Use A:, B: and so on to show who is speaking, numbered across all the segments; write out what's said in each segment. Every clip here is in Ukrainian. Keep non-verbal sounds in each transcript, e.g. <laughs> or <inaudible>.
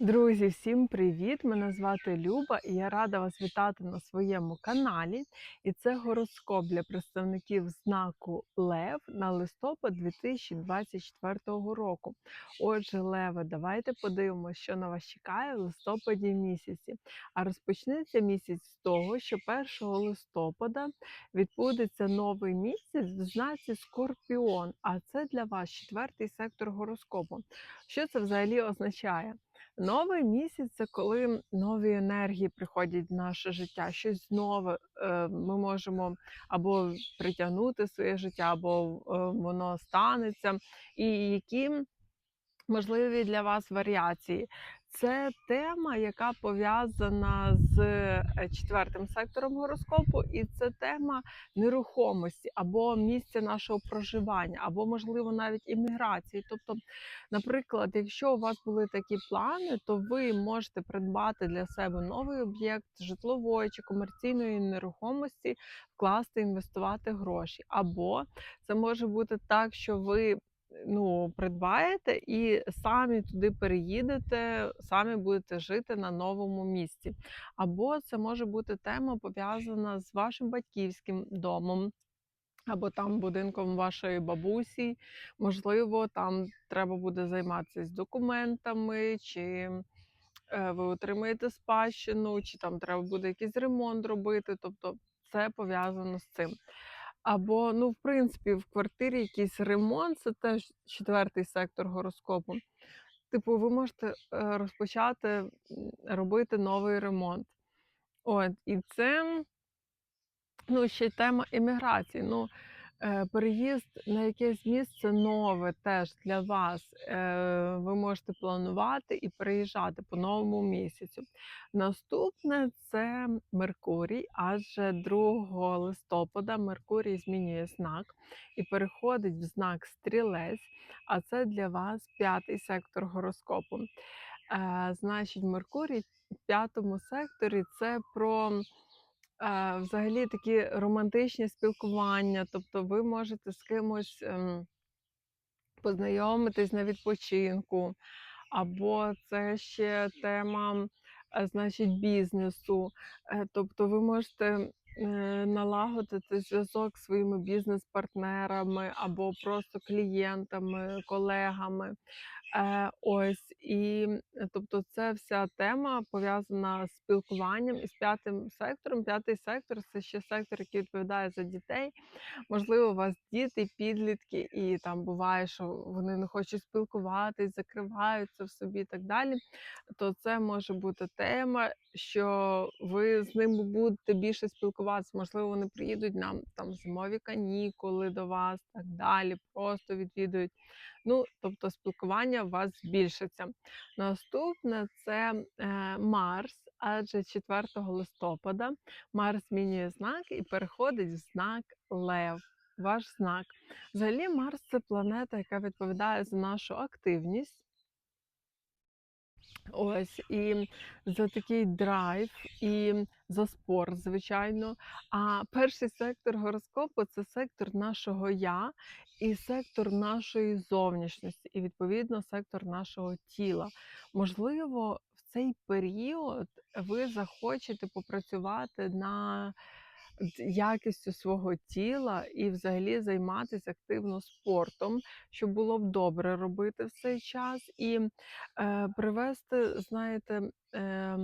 A: Друзі, всім привіт! Мене звати Люба і я рада вас вітати на своєму каналі. І це гороскоп для представників знаку Лев на листопад 2024 року. Отже, Леве, давайте подивимося, що на вас чекає в листопаді місяці. А розпочнеться місяць з того, що 1 листопада відбудеться новий місяць в знаці Скорпіон. А це для вас четвертий сектор гороскопу. Що це взагалі означає? Новий місяць це коли нові енергії приходять в наше життя, щось нове е, ми можемо або притягнути своє життя, або е, воно станеться. І які можливі для вас варіації. Це тема, яка пов'язана з е, четвертим сектором гороскопу, і це тема нерухомості або місця нашого проживання, або, можливо, навіть імміграції. Тобто, наприклад, якщо у вас були такі плани, то ви можете придбати для себе новий об'єкт житлової чи комерційної нерухомості, вкласти, інвестувати гроші. Або це може бути так, що ви ну, придбаєте і самі туди переїдете, самі будете жити на новому місці. Або це може бути тема пов'язана з вашим батьківським домом. Або там будинком вашої бабусі, можливо, там треба буде займатися з документами, чи е, ви отримаєте спадщину, чи там треба буде якийсь ремонт робити. Тобто це пов'язано з цим. Або, ну, в принципі, в квартирі якийсь ремонт, це теж четвертий сектор гороскопу. Типу, ви можете е, розпочати робити новий ремонт. От, і це ну, ще й тема імміграції. Ну, переїзд на якесь місце нове теж для вас. Е, ви можете планувати і переїжджати по новому місяцю. Наступне це Меркурій, адже 2 листопада Меркурій змінює знак і переходить в знак стрілець, а це для вас п'ятий сектор гороскопу. Е, Значить, Меркурій в п'ятому секторі це про Е, взагалі такі романтичні спілкування, тобто ви можете з кимось ем, познайомитись на відпочинку, або це ще тема, е, значить, бізнесу. Е, Тобто ви можете е, налагодити зв'язок з своїми бізнес-партнерами або просто клієнтами, колегами. Е, ось і тобто, це вся тема пов'язана з спілкуванням і з п'ятим сектором. П'ятий сектор це ще сектор, який відповідає за дітей. Можливо, у вас діти, підлітки, і там буває, що вони не хочуть спілкуватись, закриваються в собі і так далі. То це може бути тема, що ви з ними будете більше спілкуватися. Можливо, вони приїдуть на там зимові канікули до вас, так далі, просто відвідують. Ну, тобто спілкування у вас збільшиться. Наступне це е, Марс, адже 4 листопада Марс змінює знак і переходить в знак Лев. Ваш знак. Взагалі, Марс це планета, яка відповідає за нашу активність. Ось і за такий драйв, і за спорт, звичайно. А перший сектор гороскопу це сектор нашого я і сектор нашої зовнішності, і відповідно сектор нашого тіла. Можливо, в цей період ви захочете попрацювати на якістю свого тіла і взагалі займатися активно спортом, що було б добре робити в цей час, і е, привести, знаєте, е,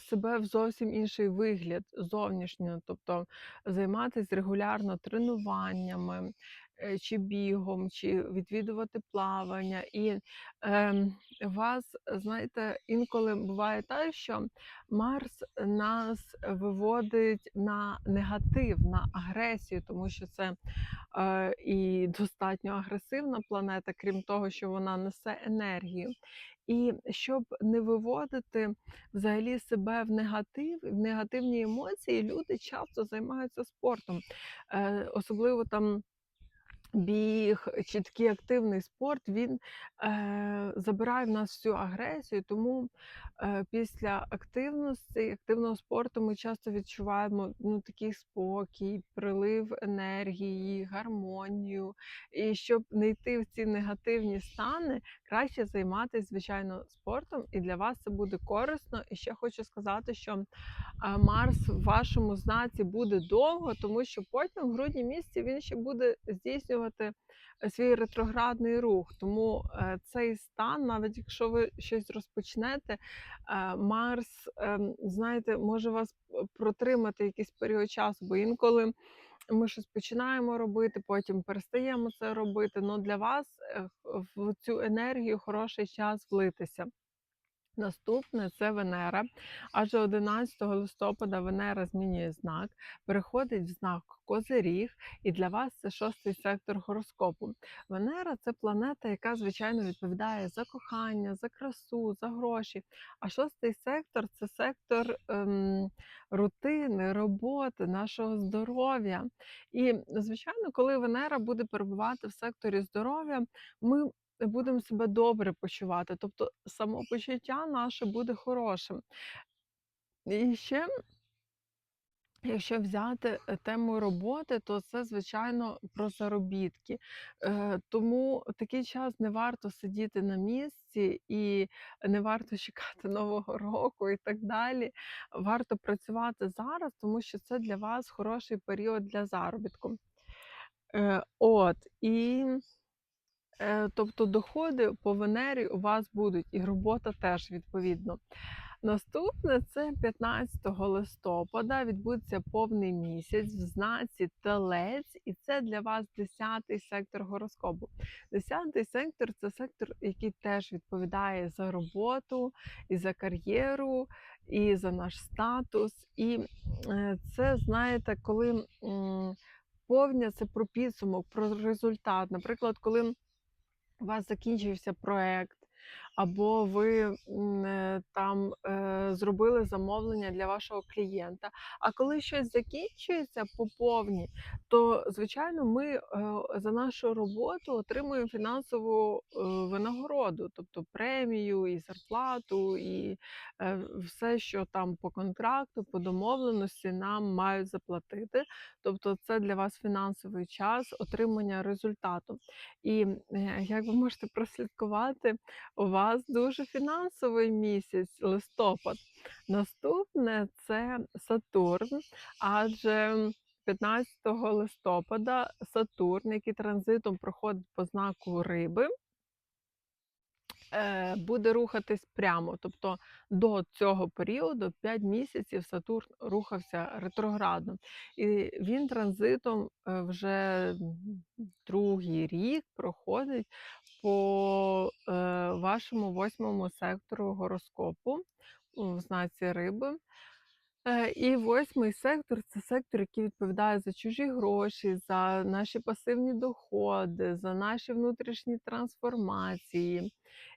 A: себе в зовсім інший вигляд зовнішньо, тобто займатися регулярно тренуваннями. Е, Чи бігом, чи відвідувати плавання, і е, вас, знаєте, інколи буває так, що Марс нас виводить на негатив, на агресію, тому що це е, і достатньо агресивна планета, крім того, що вона несе енергію. І щоб не виводити взагалі себе в негатив, в негативні емоції, люди часто займаються спортом, е, особливо там біг, чи такий активний спорт, він, е, забирає в нас всю агресію. Тому, е, після активності, активного спорту ми часто відчуваємо, ну, такий спокій, прилив енергії, гармонію. І щоб не йти в ці негативні стани, краще займатись, звичайно, спортом, і для вас це буде корисно. І ще хочу сказати, що, а, Марс в вашому знаці буде довго, тому що потім в грудні місяці він ще буде здійснювати, е, свій ретроградний рух. Тому, е, цей стан, навіть якщо ви щось розпочнете, е, Марс, знаєте, може вас протримати якийсь період часу, бо інколи ми щось починаємо робити, потім перестаємо це робити. Но для вас, в цю енергію хороший час влитися. Наступне це Венера, адже 11 листопада Венера змінює знак, переходить в знак Козиріг, і для вас це шостий сектор гороскопу. Венера це планета, яка, звичайно, відповідає за кохання, за красу, за гроші. А шостий сектор це сектор ем, рутини, роботи, нашого здоров'я. І, звичайно, коли Венера буде перебувати в секторі здоров'я, ми будемо себе добре почувати, тобто самопочуття наше буде хорошим. І ще Якщо взяти е, тему роботи, то це, звичайно, про заробітки. Е, тому такий час не варто сидіти на місці і не варто чекати <laughs> Нового року і так далі. Варто працювати зараз, тому що це для вас хороший період для заробітку. Е, от і тобто доходи по Венері у вас будуть, і робота теж відповідно. Наступне це 15 листопада відбудеться повний місяць в знаці Телець, і це для вас 10-й сектор гороскопу. 10-й сектор це сектор, який теж відповідає за роботу, і за кар'єру, і за наш статус. І е, це, знаєте, коли повня це про підсумок, про результат. Наприклад, коли у вас закінчився проект, або ви е, там е, зробили замовлення для вашого клієнта. А коли щось закінчується по повній, то звичайно ми е, за нашу роботу отримуємо фінансову винагороду, тобто премію, і зарплату, і все, що там по контракту, по домовленості нам мають заплатити. Тобто, це для вас фінансовий час отримання результату. І як ви можете прослідкувати, у вас дуже фінансовий місяць, листопад. Наступне це Сатурн, адже 15 листопада Сатурн, який транзитом проходить по знаку риби, буде рухатись прямо. Тобто до цього періоду 5 місяців Сатурн рухався ретроградно. І він транзитом е, вже другий рік проходить по е, вашому восьмому сектору гороскопу в знаці риби. Е, і восьмий сектор це сектор, який відповідає за чужі гроші, за наші пасивні доходи, за наші внутрішні трансформації.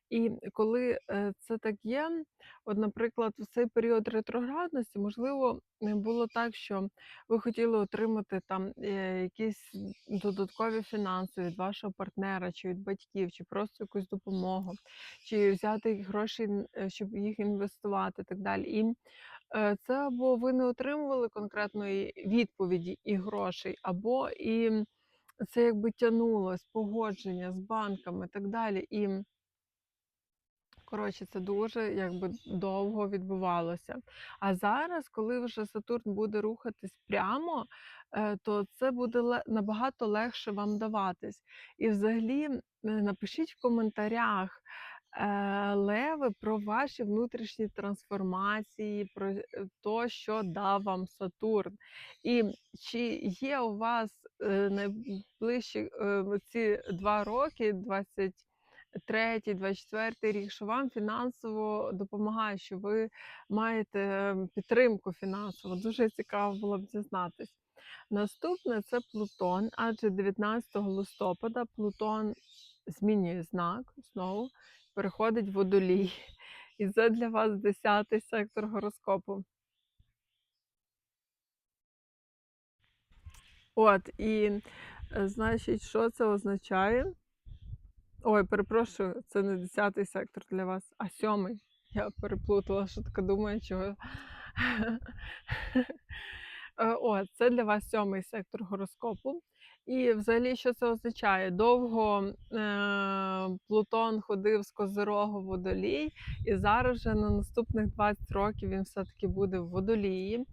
A: І коли е, це так є, от, наприклад, в цей період ретроградності, можливо, е, було так, що ви хотіли отримати там е, якісь додаткові фінанси від вашого партнера, чи від батьків, чи просто якусь допомогу, чи взяти гроші, щоб їх інвестувати, і так далі. І це або ви не отримували конкретної відповіді і грошей, або і це якби тянулось погодження з банками і так далі. І Коротше, це дуже якби довго відбувалося. А зараз, коли вже Сатурн буде рухатись прямо, е, то це буде набагато легше вам даватись. І взагалі напишіть в коментарях. е, Леви про ваші внутрішні трансформації, про те, що дав вам Сатурн. І чи є у вас е, найближчі ці два роки, 20 третій, 24 рік, що вам фінансово допомагає, що ви маєте ем, підтримку фінансову. Дуже цікаво було б дізнатись. Наступне це Плутон, адже 19 листопада Плутон змінює знак знову, переходить в водолій. І це для вас 10-й сектор гороскопу. От, і Е, значить, що це означає? Ой, перепрошую, це не 10 сектор для вас, а 7. Я переплутала, що таке думаю, чого. Е, о, це для вас 7 сектор гороскопу. І взагалі, що це означає? Довго е, Плутон ходив з Козирогу в Водолій, і зараз же на наступних 20 років він все-таки буде в Водолії.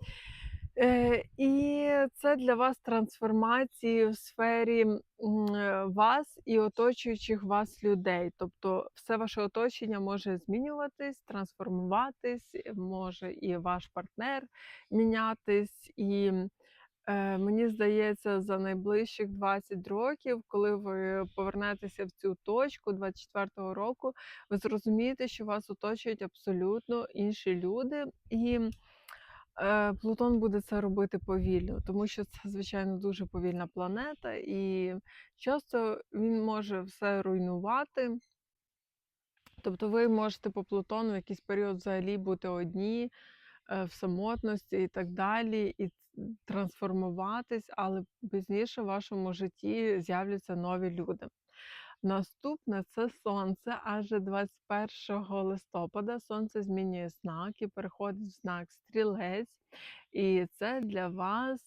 A: І це для вас трансформації в сфері е, вас і оточуючих вас людей. Тобто все ваше оточення може змінюватись, трансформуватись, може і ваш партнер мінятись. І е, мені здається, за найближчих 20 років, коли ви повернетеся в цю точку 24-го року, ви зрозумієте, що вас оточують абсолютно інші люди. І Плутон буде це робити повільно, тому що це, звичайно, дуже повільна планета, і часто він може все руйнувати. Тобто ви можете по Плутону в якийсь період взагалі бути одні е, в самотності і так далі, і трансформуватись, але пізніше в вашому житті з'являться нові люди. Наступне це сонце, аж 21 листопада сонце змінює знак і переходить в знак стрілець. І це для вас,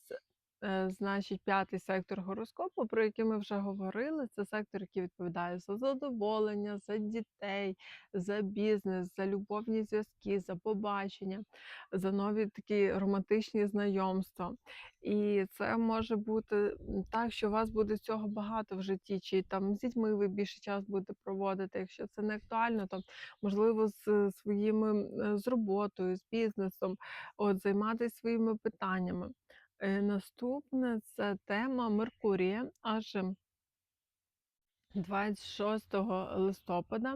A: значить, п'ятий сектор гороскопу, про який ми вже говорили. Це сектор, який відповідає за задоволення, за дітей, за бізнес, за любовні зв'язки, за побачення, за нові такі романтичні знайомства. І це може бути так, що у вас буде цього багато в житті, чи там з дітьми ви більше час будете проводити. Якщо це не актуально, то можливо з своїми е, з роботою, з бізнесом, от займатися своїми питаннями. Е, Наступне це тема Меркурія, адже 26 листопада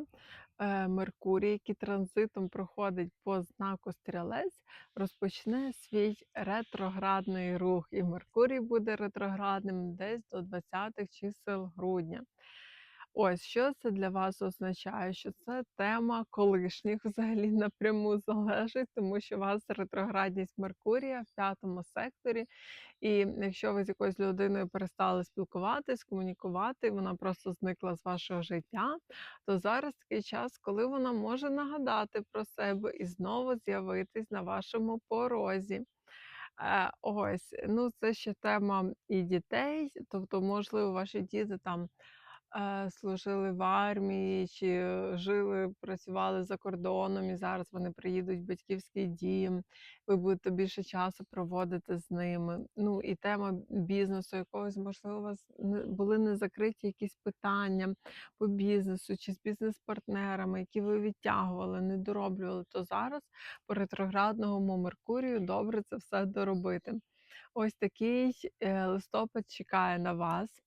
A: е, Меркурій, який транзитом проходить по знаку Стрілець, розпочне свій ретроградний рух. І Меркурій буде ретроградним десь до 20-х чисел грудня. Ось що це для вас означає, що це тема колишніх взагалі напряму залежить, тому що у вас ретроградність Меркурія в п'ятому секторі. І якщо ви з якоюсь людиною перестали спілкуватись, комунікувати, вона просто зникла з вашого життя, то зараз такий час, коли вона може нагадати про себе і знову з'явитись на вашому порозі. Е, Ось, ну це ще тема і дітей, тобто, можливо, ваші діти там служили в армії чи е, жили, працювали за кордоном, і зараз вони приїдуть в батьківський дім. Ви будете більше часу проводити з ними. Ну і тема бізнесу якогось, можливо, у вас були не закриті якісь питання по бізнесу чи з бізнес-партнерами, які ви відтягували, не дороблювали. То зараз по ретроградному Меркурію добре це все доробити. Ось такий е, листопад чекає на вас.